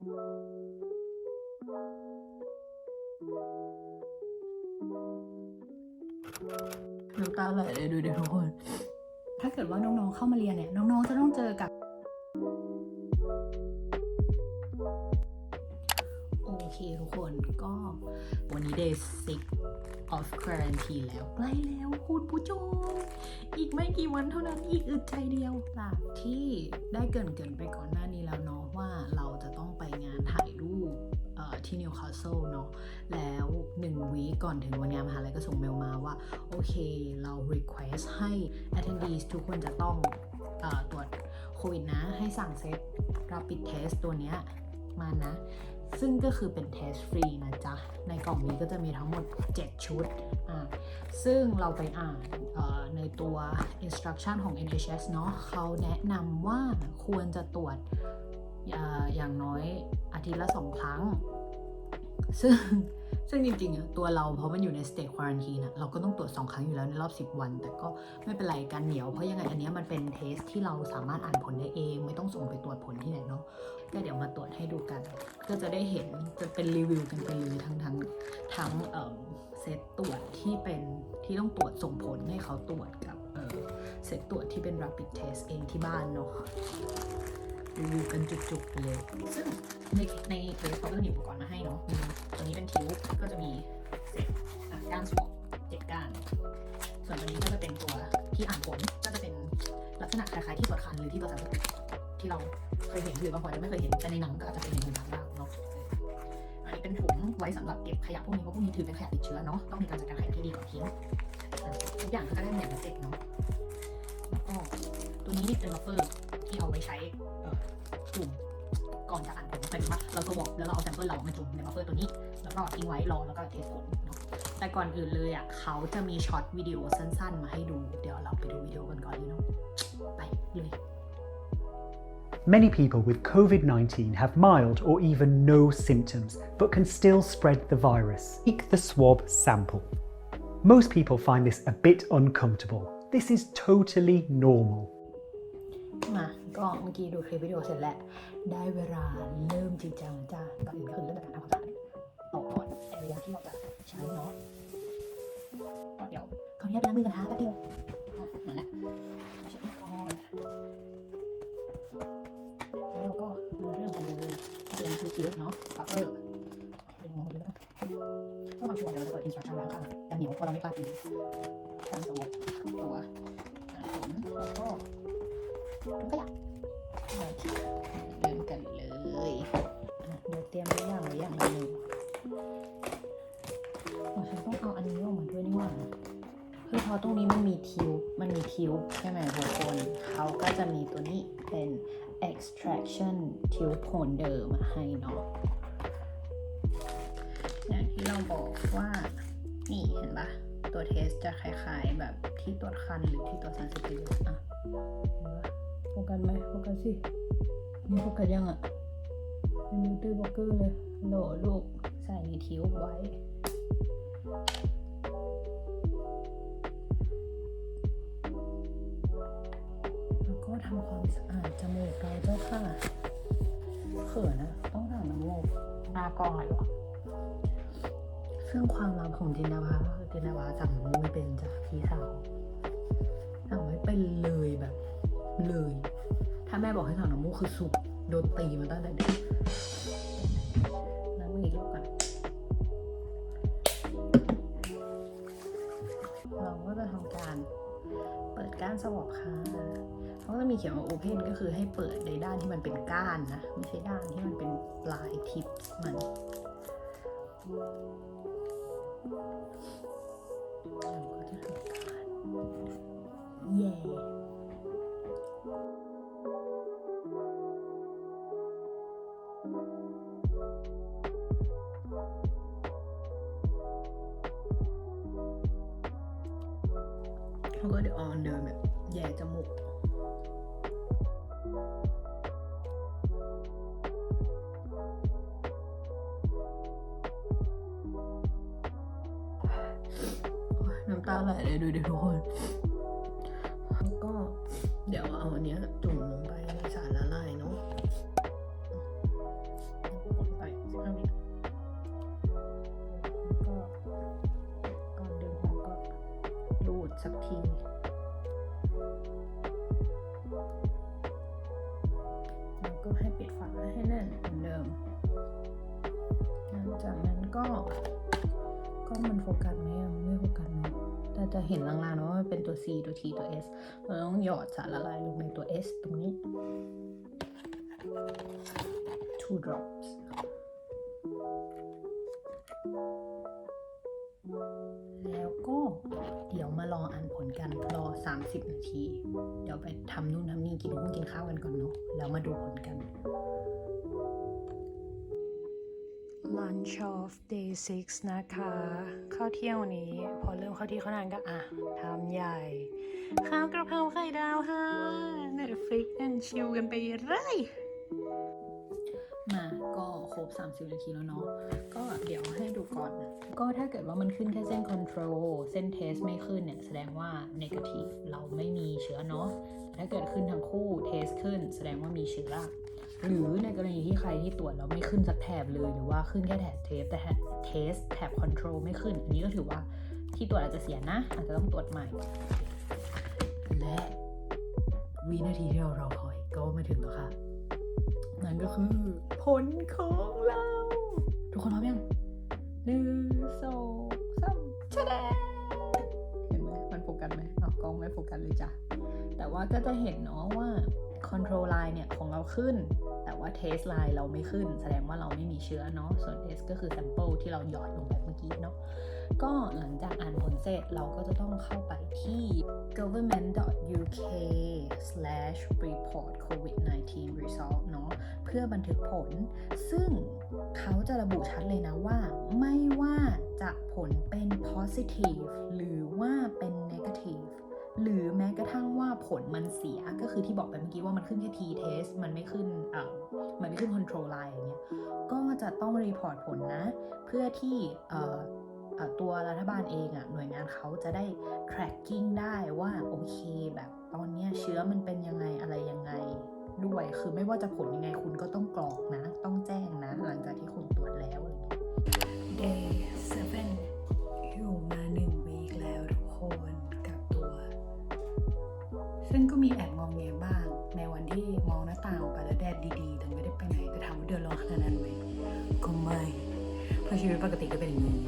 น้ำตาไหลเลยดูดิทุกคน ถ้าเกิดว่าน้องๆเข้ามาเรียนเนี่ย น้องๆจะต้องเจอกับ โอเคทุกคนก็วันนี้ day six of quarantine แล้วใกล้แล้วคุณผู้ชม อีกไม่กี่วันเท่านั้นอีกอึดใจเดียวจากที่ได้เกินเกินไปก่อนหน้านี้แล้วเนาะว่าเรา ที่นิวคาสเซิลเนาะแล้วหนึ่งวีก่อนถึงวันงานมหาลัยก็ส่งเมลมาว่า โอเคเรา request ให้ attendees ทุกคนจะต้องอตรวจโควิดนะ ให้สั่งเซต rapid test ตัวเนี้ยมานะ ซึ่งก็คือเป็นเทสฟรีนะจ๊ะ ในกล่องนี้ก็จะมีทั้งหมด 7 ชุดอ่าซึ่งเราไปอ่านในตัว instruction ของ NHS เนาะเขาแนะนำว่าควรจะตรวจอ่าอย่างน้อยอาทิตย์ละ2ครั้ง ซึ่งซึ่งจริงๆตัวเราเพราะมันอยู่ใน state quarantine อะเราก็ต้องตรวจ 2 ครั้งอยู่แล้วในรอบ 10 วัน แต่ก็ไม่เป็นไรกันเหนียว เพราะยังไงอันนี้มันเป็นเทสที่เราสามารถอ่านผลได้เอง ไม่ต้องส่งไปตรวจผลที่ไหนเนาะก็เดี๋ยวมาตรวจให้ดูกัน ก็จะได้เห็นจะเป็นรีวิวกันไปเลยทั้งทั้งทั้งเซตตรวจที่เป็นที่ต้องตรวจส่งผลให้เขาตรวจกับเอ่อเซตตรวจที่เป็น rapid test เองที่บ้านเนาะ รีวิวกันจุกๆไปเลย ซึ่งในในเคสเขาก็จะมีอุปกรณ์มาให้เนาะมีตัวนี้เป็นทิวก็จะมีเซตอะก้านสวอปเจ็ดก้าน ส่วนตัวนี้ก็จะเป็นตัวที่อ่านผลก็จะเป็นลักษณะคล้ายๆที่ตรวจคันหรือที่ตรวจสารพติดที่เราเคยเห็นหรือบางคนอาจจะไม่เคยเห็นแต่ในหนังก็อาจจะเป็นอย่างนั้นบ้างเนาะอันนี้เป็นถุงไว้สำหรับเก็บขยะพวกนี้เพราะพวกนี้ถือเป็นขยะติดเชื้อเนาะต้องมีการจัดการขยะที่ดีก่อนทิ้งทุกอย่างก็จะได้อย่างละเสร็จเนาะแล้วก็ตัวนี้เป็นบัฟเฟอร์ที่เอาไว้ใช้ มาจุ่มในบัฟเฟอร์ตัวนี้ แล้วก็ทิ้งไว้รอแล้วก็เทสผลเนาะแต่ก่อนอื่นเลยอะเขาจะมีช็อตวิดีโอสั้นๆ มาให้ดู เดี๋ยวเราไปดูวิดีโอกันก่อนเลยเนาะไปเลย Many people with COVID 19 have mild or even no symptoms but can still spread the virus. Take the swab sample. Most people find this a bit uncomfortable. This is totally normal. มาก็เมื่อกี้ดูคลิปวิดีโอเสร็จแล้ว ได้เวลาเริ่มจริงจังจ้าก่อนอื่นก็คือเริ่มจากการทำความสะอาดออกก่อนแอเรียที่เราจะใช้เนาะก็เดี๋ยวขออนุญาตล้างมือกันนะคะแป๊บเดียวอะมาล้วเช็ดแอลกอฮอล์แล้วเราก็เริ่มกันเลยเป็นคือคิวเนาะปับเปอร์เป็นงงเลยนะก็มาชวนเดี๋ยวเราจะเปิดอินสตรัคชั่นแล้วค่ะแต่เหนียวเพราะเราไม่กล้ากินการสวอปตัวผมแล้วก็ มันก็อยากเริ่มกันเลยอะเดี๋ยวเตรียมตัวอย่างไว้อย่างหนึ่งอ๋อฉันต้องเอาอันนี้ออกมาด้วยนี่หว่าคือพอตรงนี้มันมีทิว มันมีทิวใช่ไหมทุกคนเขาก็จะมีตัวนี้เป็น extraction tube holder มาให้เนาะอย่างที่เราบอกว่า นี่เห็นปะตัวเทสจะคล้ายๆแบบที่ตรวจคันหรือที่ตรวจสารเสพติดอะ โฟกัสไหมโฟกัสสินี่โฟกัสยังอะเป็นมิวเตอร์บล็อกเกอร์เลยโหลลูกใส่ในทิวไว้แล้วก็ทำความสะอาดจมูกเราเจ้าค่ะ เขินนะ ต้องทำน้ำมูกหน้ากล้องเลยวะซึ่งความลับของจินดาภาก็คือจินดาภาสั่งน้ำมูกไม่เป็นจากพี่สาวสั่งไม่เป็นเลยแบบ เลย ถ้าแม่บอกให้สั่งน้ำมูกคือสุกโดนตีมาตั้งแต่เด็กน้ำมืออีกรอบกันเราก็จะทำการเปิดก้านสวอปค่ะเขาก็จะมีเขียนว่า open ก็คือให้เปิดในด้านที่มันเป็นก้านนะ ไม่ใช่ด้านที่มันเป็นปลายทิปมันเราก็จะทำการแย่ โอ๊ยน้ำ อดสารละลายลงในตัว S ตรงนี้ two drops แล้วก็เดี๋ยวมารออ่านผลกันรอ 30 นาที เดี๋ยวไปทำนู่นทำนี่กินนู่นกินข้าวกันก่อนเนาะแล้วมาดูผลกัน Lunch of day 6 นะคะ ข้าวเที่ยงวันนี้ พอเริ่มเข้าที่เข้านานก็อะทำใหญ่ ข้าวกระเพราไข่ดาวค่ะ Netflix and chill กันไปเลยมาก็ครบ 30 นาทีแล้วเนาะ ก็เดี๋ยวให้ดูก่อน ก็ถ้าเกิดว่ามันขึ้นแค่เส้น control เส้น test ไม่ขึ้นเนี่ย แสดงว่า negative เราไม่มีเชื้อเนาะแต่ถ้าเกิดขึ้นทั้งคู่ test ขึ้น แสดงว่ามีเชื้อ หรือในกรณีที่ใครที่ตรวจแล้วไม่ขึ้นสักแถบเลย หรือว่าขึ้นแค่แถบ test แต่ test แถบ control ไม่ขึ้น อันนี้ก็ถือว่าที่ตรวจอาจจะเสียนะ อาจจะต้องตรวจใหม่ และวินาทีที่เรารอคอยก็มาถึงแล้วค่ะ นั่นก็คือผลของเรา ทุกคนพร้อมยังหนึ่งสองสามชะแดเห็นไหมมันโฟกัสไหมอ๋อกล้องไม่โฟกัสเลยจ้ะ แต่ว่าก็จะเห็นเนาะว่าคอนโทรลไลน์เนี่ยของเราขึ้น ว่า test line เราไม่ขึ้น แสดงว่าเราไม่มีเชื้อเนาะส่วน S ก็คือ sample ที่เราหยอดลงไปเมื่อกี้เนาะก็หลังจากอ่านผลเสร็จเราก็จะต้องเข้าไปที่ government.uk/report covid-19 result เนาะเพื่อบันทึกผล ซึ่งเขาจะระบุชัดเลยนะว่า ไม่ว่าจะผลเป็น positive หรือว่าเป็น negative หรือแม้กระทั่งว่าผลมันเสียก็คือที่บอกไปเมื่อกี้ว่ามันขึ้นแค่ t test มันไม่ขึ้นเอ่อมันไม่ขึ้น control line อย่างเงี้ยก็จะต้องรีพอร์ตผลนะ เพื่อที่เอ่อตัวรัฐบาลเองอะ่ะหน่วยงานเขาจะได้ tracking ได้ว่าโอเคแบบตอนเนี้ยเชื้อมันเป็นยังไงอะไรยังไงด้วย คือไม่ว่าจะผลยังไงคุณก็ต้องกรอกนะ ต้องแจ้งนะ หลังจากที่คุณตรวจแล้วอะไรเงี้ย day seven มีแอบงองแงบ้าง ในวันที่มองหน้าต่างออกไปแล้วแดดดีๆ แต่ไม่ได้ไปไหนแต่ถามว่าเดือดร้อนขนาดนั้นไหมก็ไม่ เพราะชีวิตปกติก็เป็นอย่างนี้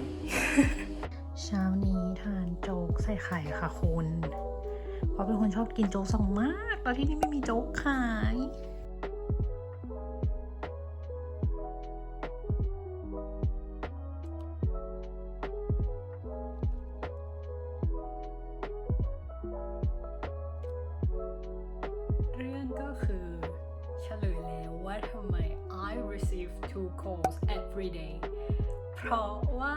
เช้านี้ทานโจ๊กใส่ไข่ค่ะคุณ เพราะเป็นคนชอบกินโจ๊กสองมากตอนที่นี่ไม่มีโจ๊กขาย ทำไม I receive two calls every day เพราะว่า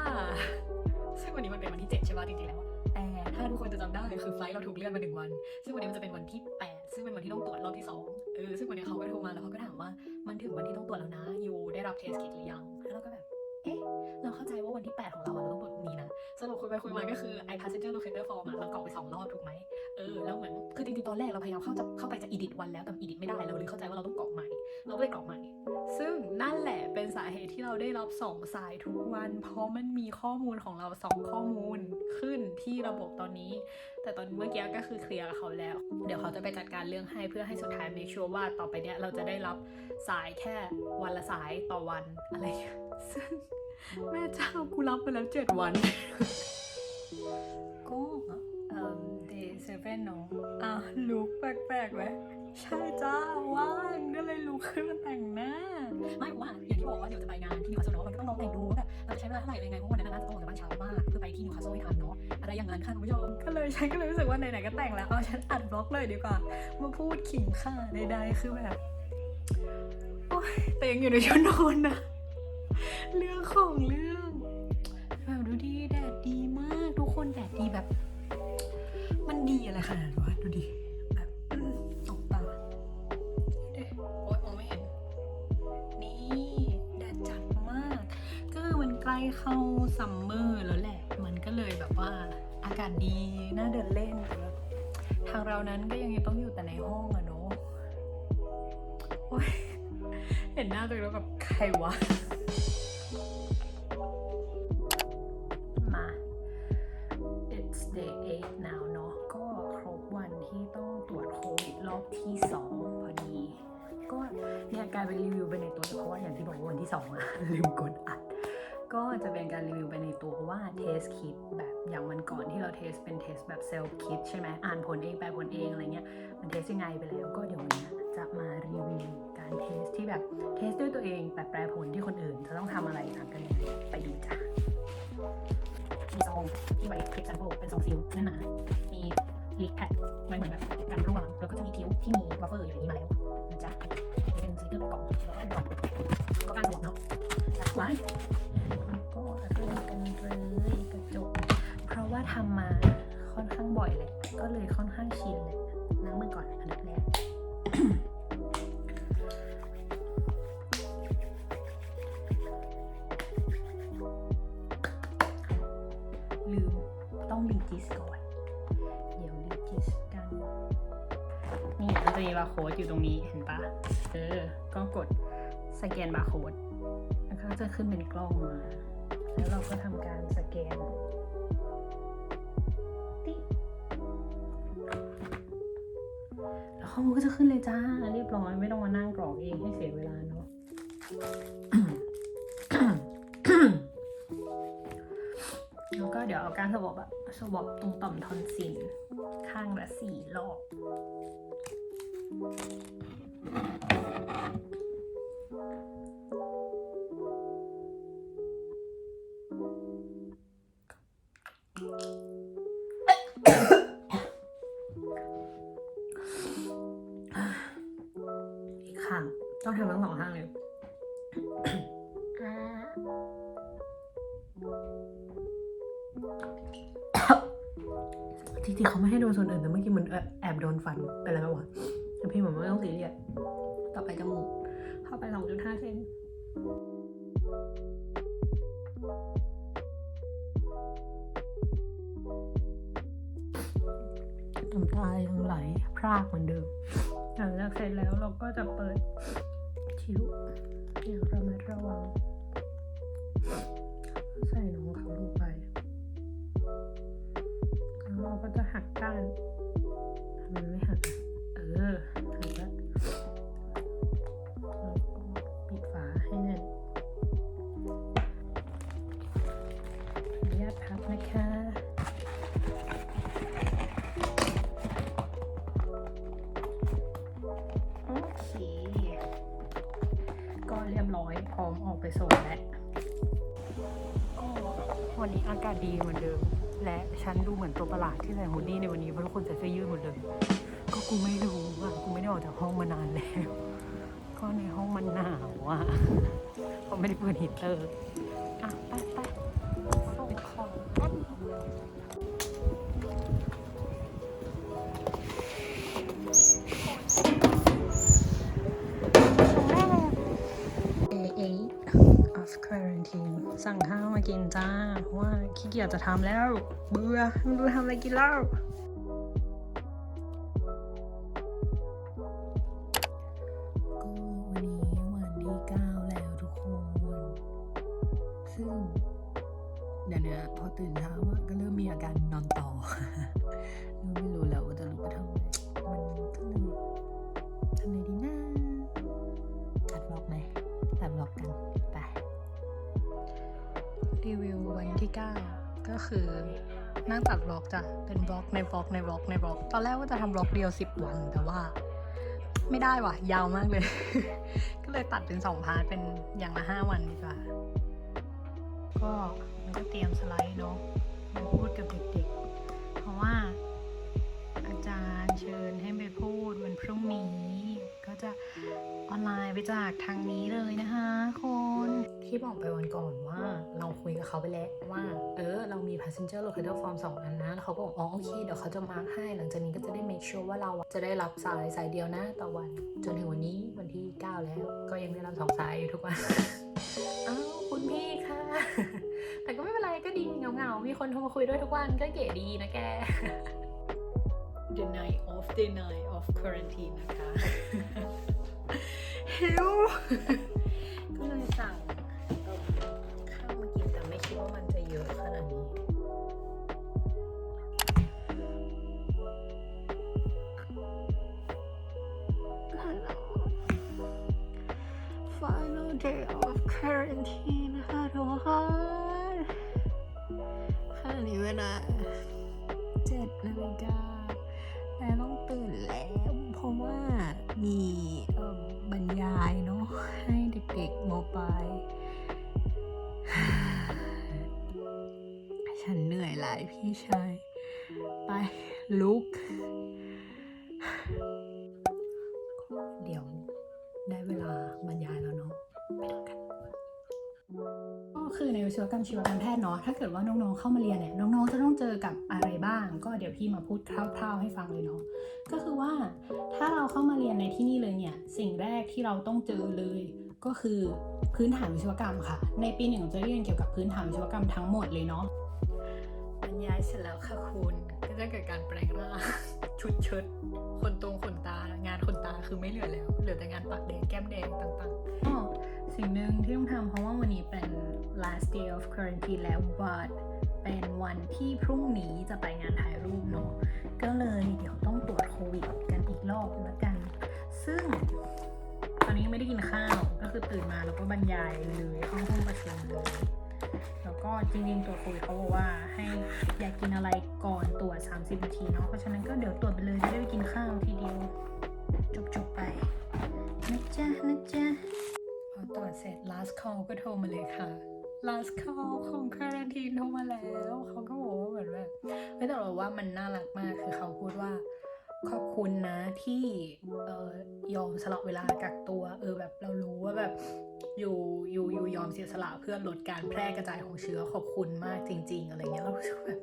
ซึ่งวันนี้มันเป็นวันที่ 7 ใช่ป่ะจริงๆแล้ว แต่ถ้าทุกคนจะจำได้คือไฟล์เราถูกเลื่อนมาหนึ่งวัน ซึ่งวันนี้มันจะเป็นวันที่ 8 ซึ่งเป็นวันที่ต้องตรวจรอบที่2เออซึ่งวันนี้เขาก็โทรมาแล้วเขาก็ถามว่ามันถึงวันที่ต้องตรวจแล้วนะยูได้รับเทสคิดหรือยังแล้วเราก็แบบเอ๊ะเราเข้าใจว่าวันที่ 8 ของเราเราต้องตรวจพรุ่งนี้นะสรุปคุยไปคุยมาก็คือ i passenger locator form อะเรากรอกไปสองรอบถูกไหม เออแล้วเหมือนคือจริงๆตอนแรกเราพยายามเข้าจะเข้าไปจะอีดิทวันแล้วแต่อีดิทไม่ได้เราเลยเข้าใจว่าเราต้องกรอกใหม่ เราก็เลยกรอกใหม่ ซึ่งนั่นแหละเป็นสาเหตุที่เราได้รับสองสายทุกวัน เพราะมันมีข้อมูลของเราสองข้อมูลขึ้นที่ระบบตอนนี้ แต่ตอนเมื่อกี้ก็คือเคลียร์กับเขาแล้ว เดี๋ยวเขาจะไปจัดการเรื่องให้เพื่อให้สุดท้าย make sure ว่าต่อไปเนี้ยเราจะได้รับสายแค่วันละสายต่อวันอะไรอย่างเงี้ยซึ่งแม่เจ้ากูรับไปแล้วเจ็ดวัน day seven เนาะอะลุกแปลกๆไหมใช่จ้าว่างก็เลยลุกขึ้นมาแต่งหน้า ไม่ว่าอย่างที่บอกว่าเดี๋ยวจะไปงานที่นิวคาสเซิลเนาะมันก็ต้องลองแต่งดูว่าแบบเราจะใช้เวลาเท่าไหร่ยังไงเพราะวันนั้นน่าจะต้องออกจากบ้านเช้ามากเพื่อไปที่นิวคาสเซิลให้ทันเนาะอะไรอย่างนั้นค่ะคุณผู้ชมก็เลยฉันก็เลยรู้สึกว่าไหนๆก็แต่งแล้วเอาฉันอัดบล็อกเลยดีกว่ามาพูดขิงข่าใดๆคือแบบโอ๊ยแต่ยังอยู่ในชุดนอนนะเรื่องของเรื่อง ล้เข้าซัมเมอร์แล้วแหละ มันก็เลยแบบว่าอากาศดีน่าเดินเล่นแต่ทางเรานั้นก็ยังต้องอยู่แต่ในห้องอะเนาะเห็นหน้าตัวเองแล้วแบบใครวะ เพราเทสคิดแบบอย่างวันก่อนที่เราเทสเป็นเทสแบบเซลฟ์คิดใช่ไหมอ่านผลเองแปลผลเองอะไรเงี้ยมันเทสยังไงไปแล้วก็เดี๋ยววันนี้จะมารีวิวการเทสที่แบบเทสด้วยตัวเองแบบแปลผลที่คนอื่น จะต้องทำอะไรต่ามกันไปดูจ้ะมีซองที่ไว้คลิปแซมเปิลเป็นซองซิลนั่นนะมีลิกแพดไว้เหมือนแบบกันร่วงแล้วก็จะมีคิ้วที่มีบัฟเฟอร์อยู่ในนี้มาแล้วนะจ๊ะนี่เป็นสติ๊กเกอร์กล่องแล้วก็กล่องก็การบวกเนาะว้ก็ เพราะว่าทำมาค่อนข้างบ่อยเลยก็เลยค่อนข้างชินเลยล้างมือก่อนอันดับแรกลืมต้องรีจิสก่อน เดี๋ยวรีจิสกัน นี่มันจะมีบาร์โค้ดอยู่ตรงนี้เห็นปะเออ ก็กดสแกนบาร์โค้ดแล้วก็จะขึ้นเป็นกล้องมา แล้วเราก็ทำการสแกน ข้อมูลก็จะขึ้นเลยจ้า เรียบร้อยไม่ต้องมานั่งกรอกเองให้เสียเวลาเนาะแล้วก็เดี๋ยวเอาการสวอปอะสวอปตรงต่อมทอนซิลข้างละสี่รอบ แต่พี่เหมือนไม่ต้องซีเรียสต่อไปจมูก เข้าไปสองจุดห้าเซนน้ำตายังไหลพรากเหมือนเดิม หลังจากเสร็จแล้วเราก็จะเปิดคิ้วอย่างระมัดระวัง ใส่น้องเขาลงไป แล้วเราก็จะหักก้านากาศดีเหมือนเดิม และฉันดูเหมือนตัวประหลาดที่ใส่ฮูดดี้ในวันนี้เพราะทุกคนใส่เสื้อยืดหมดเลย ก็กูไม่รู้อะกูไม่ได้ออกจากห้องมานานแล้ว ก็ในห้องมันหนาวอะเพราะไม่ได้เปิดฮีเตอร์ quarantine สั่งข้าวมากินจ้า เพราะว่าขี้เกียจจะทำแล้ว เบื่อไม่รู้ทำอะไรกินแล้วก็วันนี้วันที่เก้าแล้วทุกคนซึ่งเดี๋ยวนี้พอตื่นเช้าก็เริ่มมีอาการนอนต่อ วันที่ 9 ก็คือนั่งตัดบล็อกจ้ะ เป็นบล็อกในบล็อกในบล็อกในบล็อก ตอนแรกว่าจะทำบล็อกเดียว 10 วัน แต่ว่า ไม่ได้ว่ะ ยาวมากเลย ก็เลยตัดเป็น 2 พาร์ท เป็นอย่างละ 5 วันดีกว่า ก็มันก็เตรียมสไลด์เนาะมาพูดกับเด็กๆ เพราะว่า อาจารย์เชิญให้ไปพูดวันพรุ่งนี้ จะออนไลน์ไปจากทางนี้เลยนะคะคนที่บอกไปวันก่อนว่าเราคุยกับเขาไปแล้วว่า เออ เรามี passenger locator form 2 อันนะแล้วเขาก็บอกอ๋อโอเค เดี๋ยวเขาจะมาร์คให้ หลังจากนี้ก็จะได้ make sure ว่าเราอะจะได้รับสายสายเดียวนะต่อวัน จนถึงวันนี้วันที่ 9 แล้ว ก็ยังได้รับสองสายอยู่ทุกวันอ้าวคุณพี่ค่ะ แต่ก็ไม่เป็นไรก็ดีเหงาๆมีคนโทรมาคุยด้วยทุกวันก็เก๋ดีนะแก The night of the night of quarantine นะคะหิวก็เลยสั่งเอิ่มข้าวมากินแต่ไม่คิดว่ามันจะเยอะขนาดนี้ฝ final day of quarantine ค่ะทุกคนขณะนี้เวลา ชีวการแพทย์เนาะถ้าเกิดว่าน้องๆเข้ามาเรียนเนี่ยน้องๆจะต้องเจอกับอะไรบ้าง ก็เดี๋ยวพี่มาพูดคร่าวๆให้ฟังเลยเนาะก็คือว่าถ้าเราเข้ามาเรียนในที่นี่เลยเนี่ยสิ่งแรกที่เราต้องเจอเลยก็คือพื้นฐานวิศวกรรมค่ะ ในปีหนึ่งจะเรียนเกี่ยวกับพื้นฐานวิศวกรรมทั้งหมดเลยเนาะบรรยายเสร็จแล้วค่ะคุณก็จะเกิดการแปลงร่างชุดเชิดคนตรงขนตางานขนตาคือไม่เหลือแล้ว เหลือแต่งานปากแดงแก้มแดงต่างๆก็ สิ่งหนึ่งที่ต้องทำเพราะว่าวันนี้เป็น last day of quarantine แล้ว but เป็นวันที่พรุ่งนี้จะไปงานถ่ายรูปเนาะก็เลยเดี๋ยวต้องตรวจโควิดกันอีกรอบแล้วกัน ซึ่งตอนนี้ยังไม่ได้กินข้าวก็คือตื่นมาแล้วก็บรรยายเลยเข้าห้องประชุมเลยแล้วก็จริงๆตรวจโควิดเขาบอกว่าให้อยากกินอะไรก่อนตรวจ 30 นาทีเนาะเพราะฉะนั้นก็เดี๋ยวตรวจไปเลยจะได้ไปกินข้าวทีเดียวจบๆไปนะจ๊ะนะจ๊ะ พอตรวจเสร็จ last call ก็โทรมาเลยค่ะ last call ของ quarantine โทรมาแล้วเขาก็บอกว่าเหมือนแบบเฮ้ยแต่เราว่ามันน่ารักมากคือเขาพูดว่า ขอบคุณนะที่เออยอมสละเวลากักตัว เออแบบเรารู้ว่าแบบอยู่อยู่อยู่ยอมเสียสละเพื่อลดการแพร่กระจายของเชื้อขอบคุณมากจริง ๆ อะไรเงี้ยเราแบบ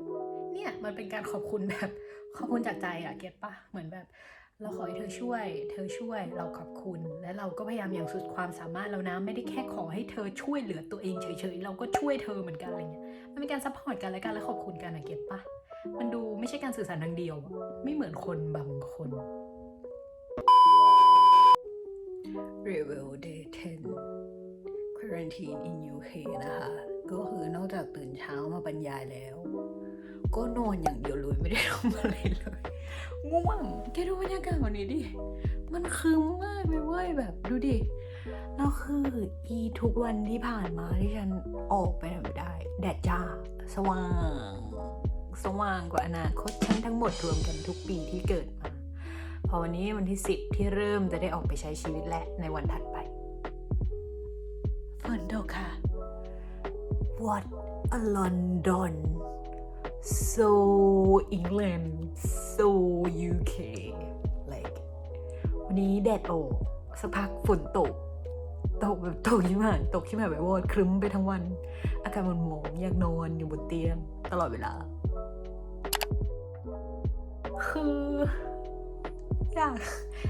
เนี่ยมันเป็นการขอบคุณแบบขอบคุณจากใจอะเก็ตปะเหมือนแบบ เราขอให้เธอช่วย เธอช่วยเราขอบคุณ และเราก็พยายามอย่างสุดความสามารถแล้วนะไม่ได้แค่ขอให้เธอช่วยเหลือตัวเองเฉยๆเราก็ช่วยเธอเหมือนกันอะไรเงี้ยมันเป็นการซัพพอร์ตกันและกันและขอบคุณกันอะเก็ตปะมันดูไม่ใช่การสื่อสารทางเดียว ไม่เหมือนคนบางคน Revel Day 10 Quarantine in UK นะคะ ก็คือนอกจากตื่นเช้ามาบรรยายแล้ว ก็นอนอย่างเดียวเลยไม่ได้ทำอะไรเลยง่วงแกดูบรรยากาศวันนี้ดิ มันคืมมากเลยเว้ยแบบดูดิแล้วคืออีทุกวันที่ผ่านมาที่ฉันออกไปไหนไม่ได้ แดดจ้า สว่าง สว่างกว่าอนาคตฉันทั้งหมดรวมกันทุกปีที่เกิดมา พอวันนี้วันที่10ที่เริ่มจะได้ออกไปใช้ชีวิตและในวันถัดไปฝนตกค่ะ What a London so England so UK like วันนี้แดดออกสักพักฝนตก ตกแบบตกที่มานตกที่มานแบบว่าครึ้มไปทั้งวัน อากาศมันหมองอยากนอนอยู่บนเตียงตลอดเวลา คืออยาก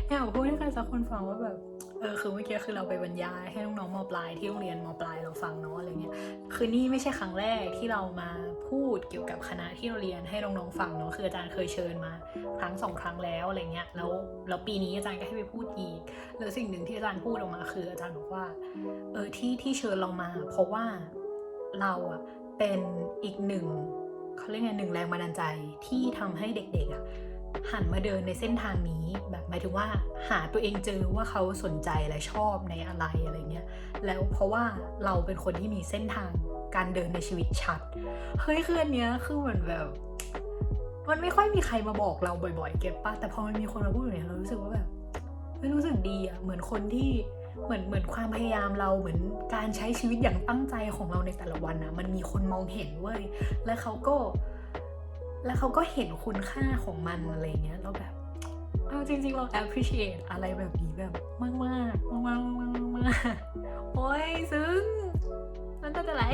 แอยากพูดให้ใครสักคนฟังว่าแบบ เออคือเมื่อกี้คือเราไปบรรยายให้น้องๆมปลายที่โรงเรียนมปลายเราฟังเนาะอะไรเงี้ยคือนี่ไม่ใช่ครั้งแรกที่เรามาพูดเกี่ยวกับคณะที่เราเรียนให้น้องๆฟังเนาะคืออาจารย์เคยเชิญมาครั้งสองครั้งแล้วอะไรเงี้ยแล้วแล้วปีนี้อาจารย์ก็ให้ไปพูดอีกแล้วสิ่งหนึ่งที่อาจารย์พูดออกมาคือ อาจารย์บอกว่าเออที่ที่เชิญเรามา เพราะว่าเราอะเป็นอีกหนึ่งเขาเรียกไงหนึ่งแรงบันดาลใจที่ทำให้เด็กๆอะ หันมาเดินในเส้นทางนี้แบบหมายถึงว่าหาตัวเองเจอว่าเขาสนใจและชอบในอะไรอะไรเงี้ยแล้วเพราะว่าเราเป็นคนที่มีเส้นทางการเดินในชีวิตชัดเฮ้ยคืออันเนี้ยคือเหมือนแบบมันไม่ค่อยมีใครมาบอกเราบ่อยๆ เก็ตปะแต่พอมันมีคนมาพูดอย่างเนี้ยเรารู้สึกว่าแบบไม่รู้สึกดีอะเหมือนคนที่เหมือนเหมือนความพยายามเราเหมือนการใช้ชีวิตอย่างตั้งใจของเราในแต่ละวันนะมันมีคนมองเห็นเว้ยและเขาก็ แล้วเขาก็เห็นคุณค่าของมันอะไรเงี้ยแล้วแบบเอาจริงๆ เรา appreciate อะไรแบบนี้แบบมากมากมากมากมากมากโอ้ยซึ้งมันจะจะไหล